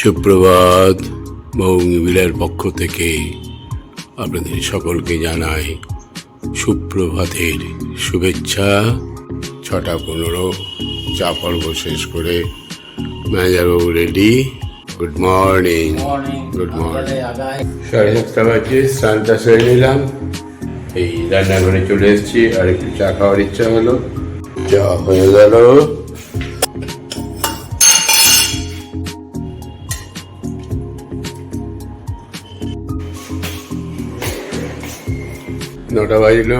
সুপ্রভাত মৌমিলার পক্ষ থেকে আপনাদের সকলকে জানাই সুপ্রভাতের শুভেচ্ছা। ছটা পনেরো চা পর্ব শেষ করে ম্যানেজারবাবু ready. Good morning good morning সাড়ে সাতটা বাজে স্নানটা সেরে নিলাম। এই রান্নাঘরে চলে এসেছি আর একটু চা খাওয়ার ইচ্ছা হলো। চা হয়ে গেল। নটা বাজলো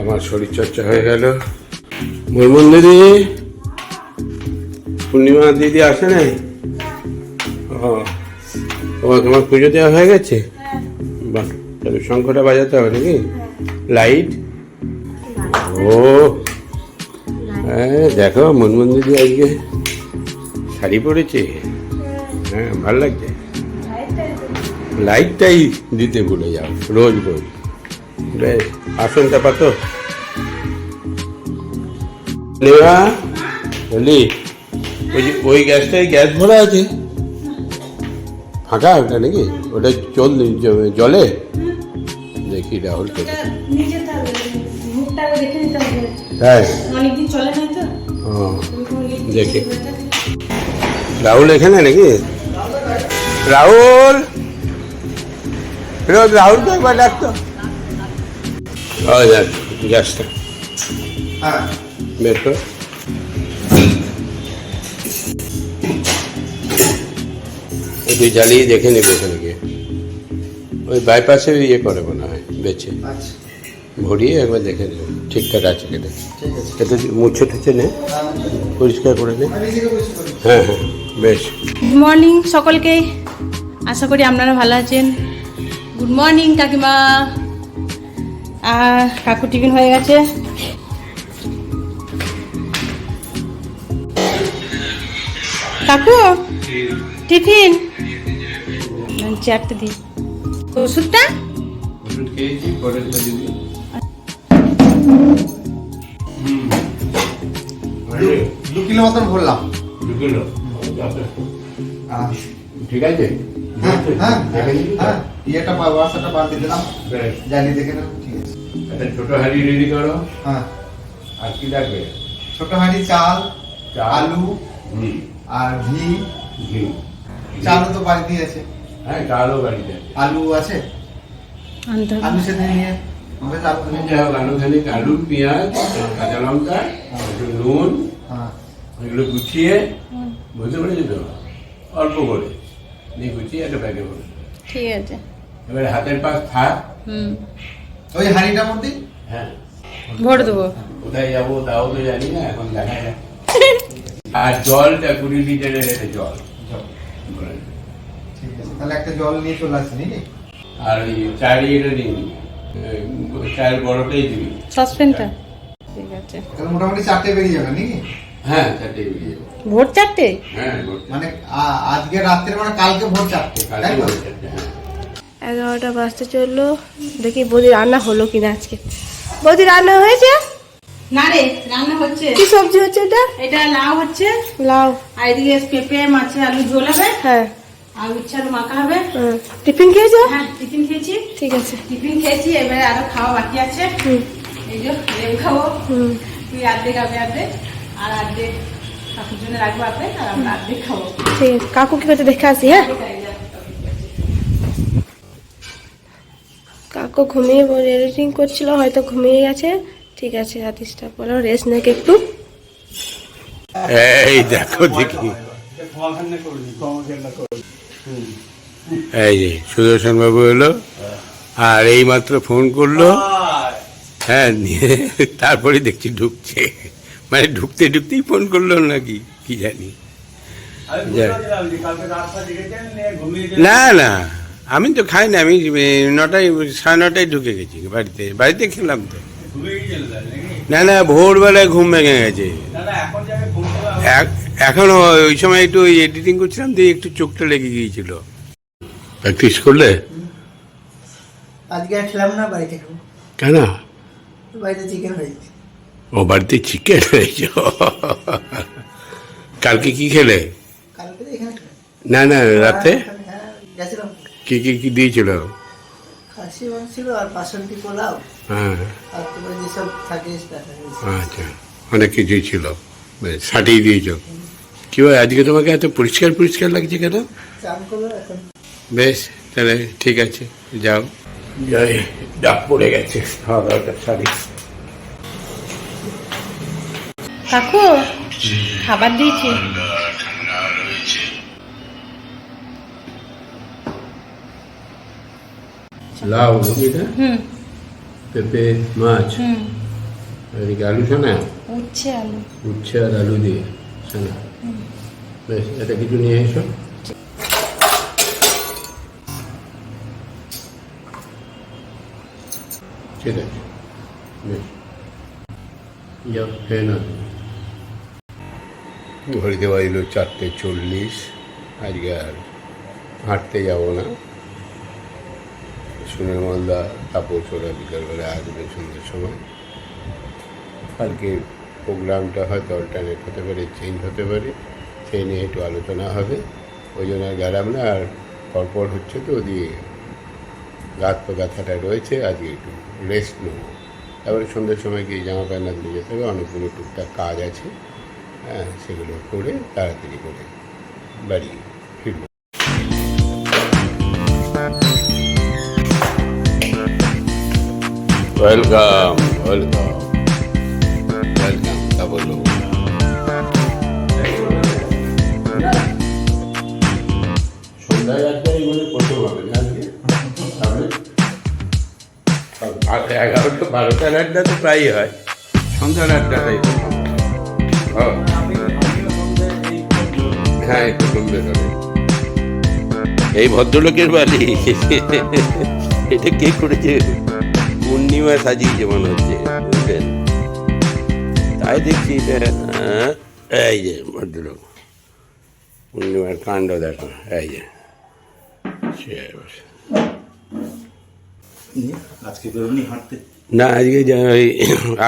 আমার শরীর চর্চা হয়ে গেল। মুরমুন দিদি পূর্ণিমা দিদি আসে নাই? ও তোমার তোমার পুজো দেওয়া হয়ে গেছে? বাহ তাহলে শঙ্খটা বাজাতে হবে নাকি? লাইট? ও হ্যাঁ দেখো মুনমুন দিদি আজকে শাড়ি পরেছে। হ্যাঁ। ভালো লাগছে। লাইটটাই দিতে ভুলে যাও রোজ রোজ। বেশ আসনটা পাতো নেওয়া বলি ওই যে, ওই গ্যাসটাই গ্যাস ভরা আছে। ফাঁকা ওটা নাকি? ওটা চল, জলে? দেখি রাহুল কে তাই? তো দেখি। রাহুল এখানে নাকি? রাহুল! রোজ রাহুলকে একবার ডাকতো ও যাক গ্যাসটা বের কর একটু জ্বালিয়ে দেখে নেবে ওখানে গিয়ে। ওই বাইপাসে ইয়ে করে মনে হয় বেছে আচ্ছা। ভরিয়ে একবার দেখে নেবে ঠিকঠাক আছে কিনা। আছে। এটা মুছে টুছে নে পরিষ্কার করে নে। হ্যাঁ হ্যাঁ বেশ। গুড মর্নিং সকলকে। আশা করি আপনারা ভালো আছেন। গুড মর্নিং কাকিমা। আর কাকু টিফিন হয়ে গেছে। কাকু টিফিন? চেয়ারটা দিই। ওষুধটা? দু কিলো মতন ভরলাম। ঢুকলো আহ, ঠিক আছে। হ্যাঁ হ্যাঁ? হ্যাঁ ইয়েটা বাসাটা বাদ দিয়ে দিলাম। জ্বালিয়ে দেখে নাও ঠিক আছে। একটা ছোট হাঁড়ি রেডি করো। হ্যাঁ। আর কি লাগবে? ছোট হাঁড়ি চাল। আলু আর ঘি। ঘি। চালও তো বাড়িতেই আছে। হ্যাঁ চালও বাড়িতে আলু আছে? আলু সেদিন নিয়ে আমাদের আলু পেঁয়াজ কাঁচা লঙ্কা একটু নুন হ্যাঁ। এগুলো গুছিয়ে বুঝতে পেরেছি তো অল্প করে। নিয়ে গুছিয়ে একটা ব্যাগে ভরে ঠিক আছে। এবারে হাতের পাশ থাক। হুম। ওই হাঁড়িটার মধ্যে হ্যাঁ। ভোট দেবো। কোথায় যাব তাও তো জানি না এখন দেখা যায় আর জলটা কুড়ি লিটারের একটা জল। ঠিক আছে তাহলে একটা জল নিয়ে চলে আসি নাকি? আর ওই চার ইয়েটা নিয়ে চার বড়টাই দিবি। সসপেনটা ঠিক আছে। তাহলে মোটামুটি চারটে বেরিয়ে যাবে নাকি? হ্যাঁ চারটে বেরিয়ে যাব। ভোর চারটে? হ্যাঁ মানে আজকে রাত্রে মানে কালকে ভোর চারটে কালকে তাই তো? ভোর চারটে, হ্যাঁ। এগারোটা বাজতে চলল। দেখি বৌদি রান্না হলো কিনা আজকে। বৌদি রান্না হয়েছে? না রে রান্না হচ্ছে। কি সবজি হচ্ছে এটা? এটা লাউ হচ্ছে। লাউ। আর এদিকে পেঁপে মাছে আলু ঝোল হবে। হ্যাঁ। আর উচ্ছে আলু মাখা হবে। হুম। টিফিন খেয়েছো? হ্যাঁ টিফিন খেয়েছি। ঠিক আছে। টিফিন খেয়েছি এবারে আরও খাওয়া বাকি আছে। এই যে লেবু খাব। হুম। তুই আমি আর অর্ধেক কাকুর জন্য রাখব আর আমরা খাব। ঠিক আছে। কাকু কি করতে দেখে আসি হ্যাঁ? কাকু ঘুমিয়ে বলে এডিটিং করছিল হয়তো ঘুমিয়ে গেছে ঠিক আছে আতিশটা বলো রেস্ট নাকি একটু। এই দেখো দেখি। এই যে সুদর্শন বাবু এলো আর এই মাত্র ফোন করল। হ্যাঁ নিয়ে তারপরে দেখছি ঢুকছে। মানে ঢুকতে ঢুকতেই ফোন করল নাকি কি জানি। না না। আমি তো খাই না আমি নটায় সাড়ে নটায় ঢুকে গেছি বাড়িতে বাড়িতে খেলাম তো। না না ভোরবেলায় ঘুম ভেঙে গেছে। এক- এখনও ওই সময় একটু এডিটিং করছিলাম দিয়ে একটু চোখটা লেগে গিয়েছিল। প্র্যাকটিস করলে? আজকে খেলাম না বাড়িতে কেন? বাড়িতে চিকেন হয়েছে। ও বাড়িতে চিকেন হয়েছে। কালকে কি খেলে? কালকে তো এখানে খাব। না না রাতে? হ্যাঁ গেছিলাম। কি কি কি দিয়েছিল? খাসি মাংস ছিল আর বাসন্তী পোলাও। হ্যাঁ। আর তোমার যেসব থাকে আচ্ছা অনেক কিছুই ছিল। বেশ সাটিয়ে দিয়েছ। কি হয় আজকে তোমাকে এত পরিষ্কার পরিষ্কার লাগছে কেন? বেশ তাহলে ঠিক আছে যাও। যাই ডাক পড়ে গেছে খাওয়া দাওয়াটা সারি। কাকু খাবার দিয়েছি। লাউ হুম। পেঁপে মাছ। এদিকে আলু ছানা? উচ্ছে আলু। উচ্ছে আর আলু দিয়ে ছানা। বেশ এটা কিছু নিয়ে এসো। ঠিক আছে। বেশ। যাও খেয়ে না ঘড়িতে বাজল চারটে চল্লিশ। আজকে আর হাঁটতে যাব না। সুনীল মালদা তাপস ওরা বিকালবেলা আসবে সন্ধ্যের সময়। কালকে প্রোগ্রামটা হয়তো অল্টারনেট হতে পারে চেঞ্জ হতে পারে সেই নিয়ে একটু আলোচনা হবে। ওই জন্য আর গেলাম না, আর পরপর হচ্ছে তো ওদিকে গাছ তো গাছাটা রয়েছে, আজকে একটু রেস্ট নেব। তারপরে সন্ধ্যের সময় গিয়ে জামা প্যান্ট দিয়ে যেতে হবে, অনেকগুলো টুকটাক কাজ আছে। হ্যাঁ সেগুলো করে তাড়াতাড়ি করে বাড়ি ওয়েলকাম ওয়েলকাম ওয়েলকাম তা বলো এগারোটা বারোটার আড্ডা তো প্রায়ই হয়। সন্ধ্যার আড্ডাটাই হ্যাঁ এই ভদ্রলোকের বাড়ি। এটা কে করেছে? পূর্ণিমা সাজিয়েছে মনে হচ্ছে বুঝলেন? তাই দেখছি এটা হ্যাঁ, এই যে ভদ্রলোক পূর্ণিমার কাণ্ড দেখো এই যে। আজকে বেরোনি হাঁটতে? না আজকে ওই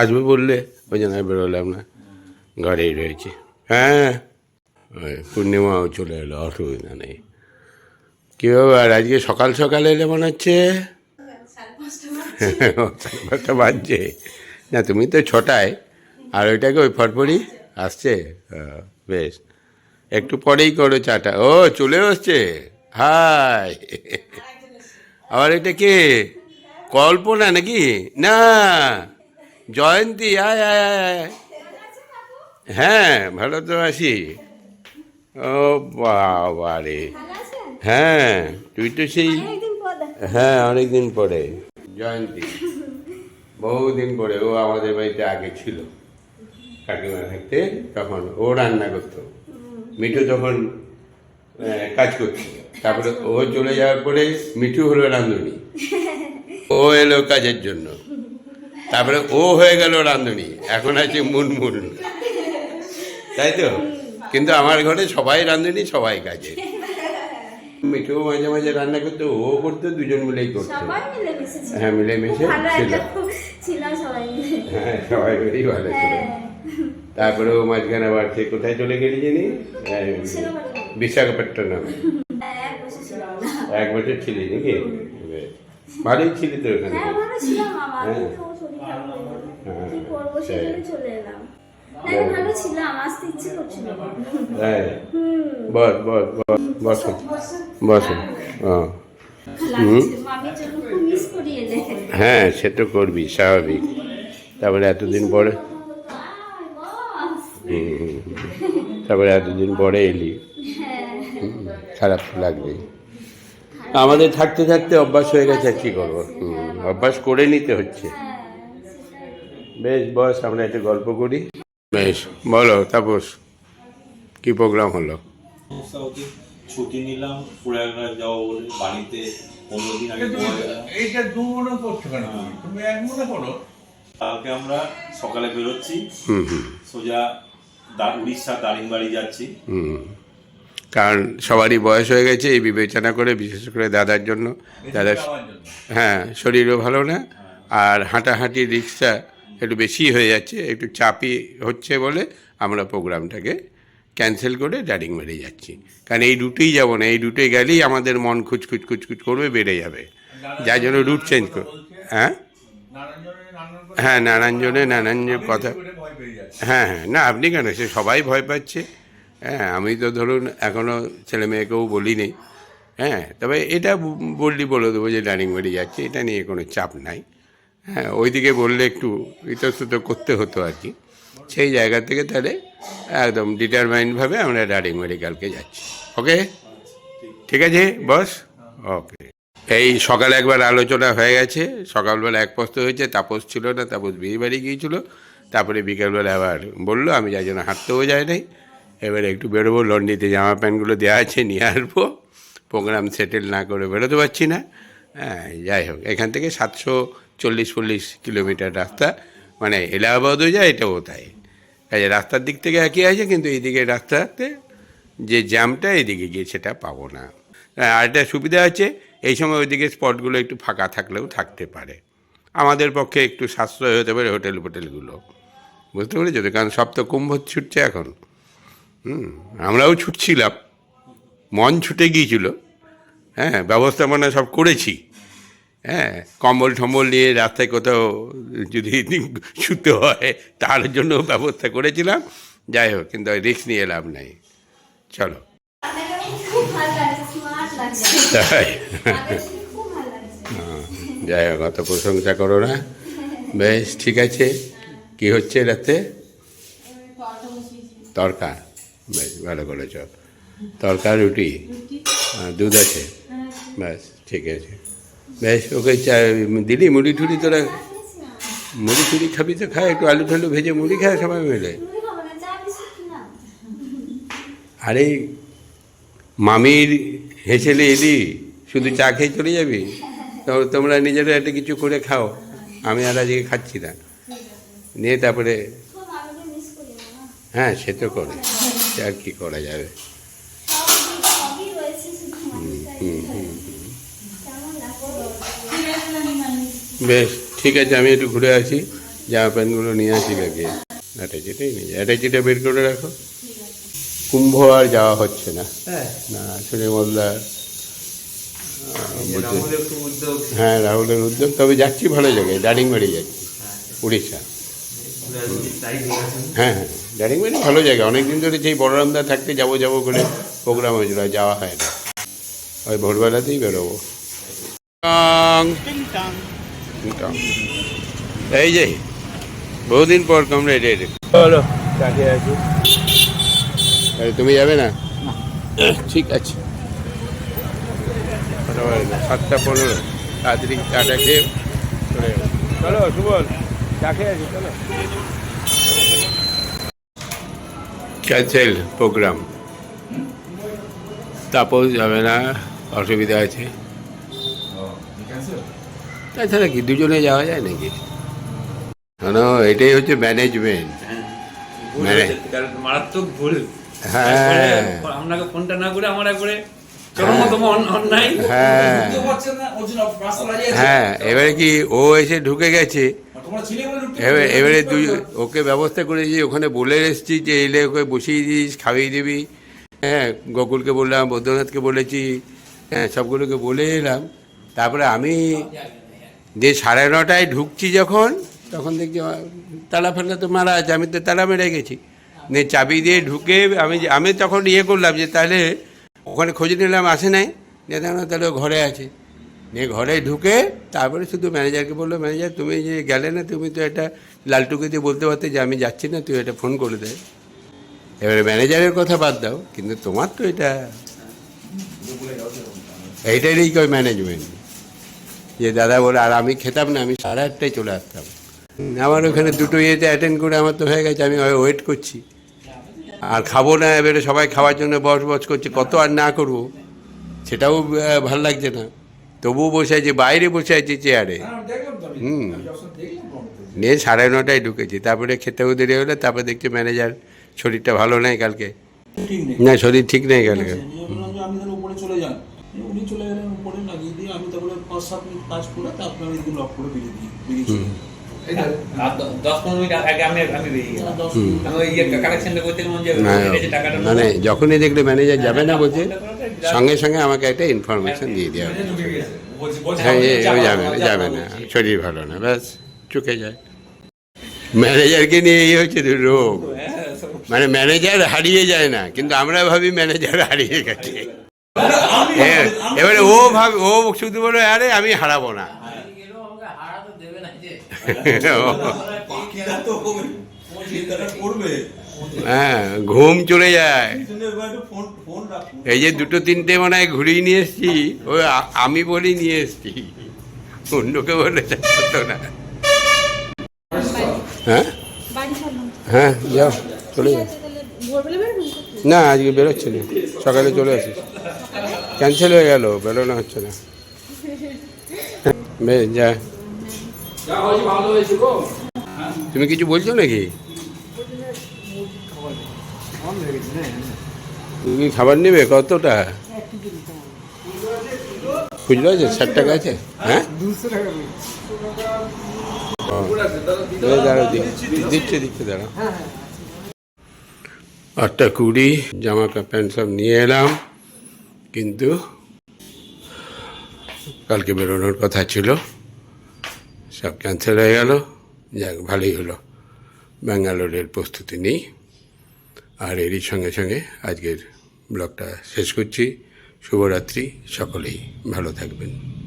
আসবে বললে ওই জন্য আর বেরোলাম না ঘরেই রয়েছে। হ্যাঁ? ওই পূর্ণিমাও চলে এলো অসুবিধা নেই। কী ব্যাপার আজকে সকাল সকাল এলে মনে হচ্ছে? পাঁচটা বাজছে না তুমি তো ছটায় আর ওইটাকে ওই ফটফড়ি আসছে? হ্যাঁ, বেশ। একটু পরেই করো চাটা। ও চলে আসছে হাই। আবার এটা কে? কল্পনা নাকি? না। জয়ন্তী আয় আয় আয় আয়। হ্যাঁ ভালো তো আছি ও বাবা রে হ্যাঁ তুই তো সেই হ্যাঁ অনেকদিন পরে। জয়ন্তী। বহুদিন পরে ও আমাদের বাড়িতে আগে ছিল। কাকিমা থাকতে তখন ও রান্না করতো। মিঠু তখন কাজ করতো তারপরে ও চলে যাওয়ার পরে মিঠু হলো রাঁধুনি। ও এলো কাজের জন্য। তারপরে ও হয়ে গেল রাঁধুনি। এখন আছে মুনমুন। তাই তো? কিন্তু আমার ঘরে সবাই রাঁধুনি, সবাই কাজে। মিঠু মাঝে মাঝে রান্না করতো ও করতো দুজন মিলেই করতো। হ্যাঁ মিলেমিশে ছিল। সবাই হ্যাঁ সবাই মিলেই ভালো ছিল। তারপরে ও মাঝখানে আবার সে কোথায় চলে গেলি জানি? বিশাখাপট্টনম। হ্যাঁ, এক বছর ছিলি নাকি? ভালোই ছিলি তো ওখানে। হ্যাঁ হ্যাঁ। হয়ে। হ্যাঁ, ভালো ছিলাম আসতে ইচ্ছে করছিল হ্যাঁ। বস এলে হ্যাঁ। সে তো করবি স্বাভাবিক। তারপরে এতদিন পরে। তারপরে এতদিন পরে এলি। হ্যাঁ। খারাপ লাগবে আমাদের থাকতে থাকতে অভ্যাস হয়ে গেছে আর কি করব? হুম, অভ্যাস করে নিতে হচ্ছে। হ্যাঁ, বেশ বস আমরা একটু গল্প করি। বেশ বলো তাপস কি প্রোগ্রাম হলো? ছুটি নিলাম প্রয়াগরাজ যাব বলে বাড়িতে পনেরো দিন আগে এইটা দু মনে করছ কেন তুমি? তুমি এক মনে করো? কালকে আমরা সকালে বেরোচ্ছি। হুম হুম। সোজা দা- উড়িষ্যা দারিংবাড়ি যাচ্ছি। হুম কারণ সবারই বয়স হয়ে গেছে এই বিবেচনা করে বিশেষ করে দাদার জন্য দাদার হ্যাঁ শরীরও ভালো না। আর হাঁটাহাঁটি রিক্সা একটু বেশি হয়ে যাচ্ছে একটু চাপই হচ্ছে বলে আমরা প্রোগ্রামটাকে ক্যান্সেল করে দারিংবাড়ি যাচ্ছি। কারণ এই রুটেই যাব না এই রুটে গেলেই আমাদের মন খুচখুচ খুচখুচ করবে বেড়ে যাবে। যার জন্য রুট চেঞ্জ কর হ্যাঁ? নারায়ণজনে নানান হ্যাঁ নানানজনে নানানজনের কথা। হ্যাঁ হ্যাঁ না আপনি কেন? সে সবাই ভয় পাচ্ছে। হ্যাঁ আমি তো ধরুন এখনও ছেলে মেয়েকেও বলিনি। হ্যাঁ তবে এটা বললি বলে দেবো যে দারিংবাড়ি যাচ্ছে এটা নিয়ে কোনো চাপ নাই। হ্যাঁ ওইদিকে বললে একটু ইতস্তত করতে হতো আর কি। সেই জায়গা থেকে তাহলে একদম ডিটারমাইন্ডভাবে আমরা দারিংবাড়ি কালকে যাচ্ছি। ওকে ঠিক আছে বস ওকে এই সকালে একবার আলোচনা হয়ে গেছে। সকালবেলা এক পস্ত হয়েছে, তাপস ছিল না, তাপস বিয়ে বাড়ি গিয়েছিল। তারপরে বিকেলবেলা আবার বলল, আমি যাই জন্য হাঁটতেও যাই নাই। এবারে একটু বেরোবো, লন্ডিতে জামা প্যান্টগুলো দেওয়া আছে, নিয়ে আসব। প্রোগ্রাম সেটেল না করে বেরোতে পারছি না। হ্যাঁ যাই হোক, এখান থেকে সাতশো চল্লিশ চল্লিশ কিলোমিটার রাস্তা। মানে এলাহাবাদও যায় এটাও তাই। কাজে রাস্তার দিক থেকে একই আছে কিন্তু এইদিকে রাস্তাতে যে জ্যামটা এদিকে গিয়ে সেটা পাবো না। হ্যাঁ, আর একটা সুবিধা আছে এই সময় ওইদিকে স্পটগুলো একটু ফাঁকা থাকলেও থাকতে পারে। আমাদের পক্ষে একটু সাশ্রয় হতে পারে হোটেল ফোটেলগুলো বুঝতে পেরেছ? তো কারণ সব তো কুম্ভ ছুটছে এখন। হুম আমরাও ছুটছিলাম। মন ছুটে গিয়েছিল। হ্যাঁ ব্যবস্থাপনা সব করেছি। হ্যাঁ কম্বল টম্বল নিয়ে রাস্তায় কোথাও যদি শুতে হয় তার জন্য ব্যবস্থা করেছিলাম। যাই হোক কিন্তু রিস্ক নিয়ে লাভ নাই। চলো। তাই। হ্যাঁ, যাই হোক অত প্রশংসা করো না। বেশ ঠিক আছে। কি হচ্ছে রাতে? তরকা বেশ ভালো করেছ। তরকা রুটি? আর দুধ আছে। ব্যাস ঠিক আছে। বেশ ওকে চা দিলি মুড়ি ঠুড়ি তোরা? মুড়ি টুড়ি খাবি তো খায় একটু আলু ঠালু ভেজে মুড়ি খায় সবাই মিলে। আরে মামির হেসেলে এলি শুধু চা খেয়ে চলে যাবি? তোমরা নিজেরা একটা কিছু করে খাও আমি আর আজকে খাচ্ছি না। নিয়ে তারপরে হ্যাঁ সে তো করে আর কি করা যাবে? বেশ ঠিক আছে আমি একটু ঘুরে আসি। জামা প্যান্টগুলো নিয়ে আসি লাগে অ্যাটাচিটাই নিয়ে অ্যাটাচিটা বের করে রাখো। কুম্ভ আর যাওয়া হচ্ছে না। হ্যাঁ। না শুনে মোল্লা রাহুল একটু উদ্যোগ। হ্যাঁ রাহুলের উদ্যোগ। তবে যাচ্ছি ভালো জায়গায় দারিংবাড়ি যাচ্ছি উড়িষ্যা। তাই দেখেছেন হ্যাঁ হ্যাঁ। দারিংবাড়ি ভালো জায়গা। অনেকদিন ধরে যেই বড়রামদা থাকতে যাব যাব করে প্রোগ্রাম হয়েছিল আর যাওয়া হয় না। ওই ভোরবেলাতেই বেরোবো। এই যে বহুদিন পর কমরে রেড বলো কাকে আছি। আরে তুমি যাবে না? ঠিক আছে। সাতটা পনেরো। তাড়াতাড়ি চাটা খেয়ে চলে যাব। চলো সুবল খেয়ে আছি চলো। Cancel programme. তাপস যাবে না অসুবিধা আছে। তাছাড়া কি দুজনে যাওয়া যায় নাকি? না এটাই হচ্ছে ম্যানেজমেন্ট মানে মারাত্মক ভুল। হ্যাঁ। আপনাকে ফোনটা না করে আমার হ্যাঁ। হ্যাঁ এবারে কি ও এসে ঢুকে গেছে? এবারে এবারে দুই ওকে ব্যবস্থা করেছি ওখানে বলে এসেছি যে এলে ওকে বসিয়ে দিস খাইয়ে দিবি। হ্যাঁ গোকুলকে বললাম বৈদ্যনাথকে বলেছি হ্যাঁ সবগুলোকে বলে এলাম। তারপরে আমি যে সাড়ে নটায় ঢুকছি যখন, তখন দেখছি তালা ফেলা তো মারা আছে, আমি তো তালা মেরে গেছি। নিয়ে চাবি দিয়ে ঢুকে আমি আমি তখন ইয়ে করলাম যে, তাহলে ওখানে খোঁজ নিলাম, আসে নাই? যে না, তাহলে ঘরে আছে। নিয়ে ঘরে ঢুকে তারপরে শুধু ম্যানেজারকে বলল, ম্যানেজার, তুমি যে গেলে না, তুমি তো এটা লালটুকে দিয়ে বলতে পারতে যে, আমি যাচ্ছি না, তুই এটা ফোন করে দে। এবারে ম্যানেজারের কথা বাদ দাও, কিন্তু তোমার তো এটা এইটারই কয় ম্যানেজমেন্ট। যে দাদা বলে আর আমি খেতাম না আমি সাড়ে আটটায় চলে আসতাম। আমার ওখানে দুটো ইয়েতে অ্যাটেন্ড করে আমার তো হয়ে গেছে আমি ওয়েট করছি। আর খাব না এবারে সবাই খাওয়ার জন্য বস বস করছে কত আর না করব সেটাও ভালো লাগছে না। তবুও বসে আছে বাইরে বসে আছে চেয়ারে হুম। নিয়ে সাড়ে নটায় ঢুকেছি তারপরে খেতেও দেরি হলো তারপরে দেখছি ম্যানেজার শরীরটা ভালো নেই কালকে। না শরীর ঠিক নেই কালকে। গেলেন উপরে লাগিয়ে দিয়ে আমি তারপরে পাঁচ সাত মিনিট কাজ করে তারপরে আমি এদিকে লক করে বেরিয়ে দিই বেরিয়ে চলে যাই। আর দ- দশ পনেরো মিনিট আগে আমি আমি বেরিয়ে গেলাম আমি ওই ইয়ে। মানে যখনই দেখলে ম্যানেজার যাবে না বলছে করে দিলাম। সঙ্গে সঙ্গে আমাকে একটা ইনফরমেশন দিয়ে দেওয়া হবে। বলছি- বলছি হ্যাঁ ও যাব, যাবে না যাবে না শরীর ভালো না ব্যাস চুকে যায় ম্যানেজারকে নিয়ে এই হচ্ছে তো রোগ মানে ম্যানেজার হারিয়ে যায় না কিন্তু আমরা ভাবি ম্যানেজার হারিয়ে গেছে এবারে ও ভাবে ও শুধু বলে আরে আমি হারাবো না। হ্যাঁ ঘুম চলে যায়। এই যে দুটো তিনটে মনে হয় ঘুরিয়ে নিয়ে এসছি ওই আমি বলি নিয়ে এসছি। অন্যকে বলে হতো না। হ্যাঁ? হ্যাঁ যাও চলে যাও। না আজকে বেরোচ্ছে না সকালে চলে আসিস। ক্যান্সেল হয়ে গেল বেরোনো হচ্ছে না। বেশ যা। তুমি কিছু বলছো নাকি? তুমি খাবার নেবে? কতটা? খুচরো আছে ষাট টাকা আছে? হ্যাঁ? দাঁড়াও দিচ্ছি দিচ্ছে দিচ্ছে দাঁড়াও। আটটা কুড়ি জামা কা- প্যান্ট সব নিয়ে এলাম। কিন্তু কালকে বেরোনোর কথা ছিল। সব ক্যান্সেল হয়ে গেল। যাক, ভালোই হলো। ব্যাঙ্গালোরের প্রস্তুতি নেই। আর এরই সঙ্গে সঙ্গে আজকের ব্লগটা শেষ করছি। শুভরাত্রি, সকলেই ভালো থাকবেন।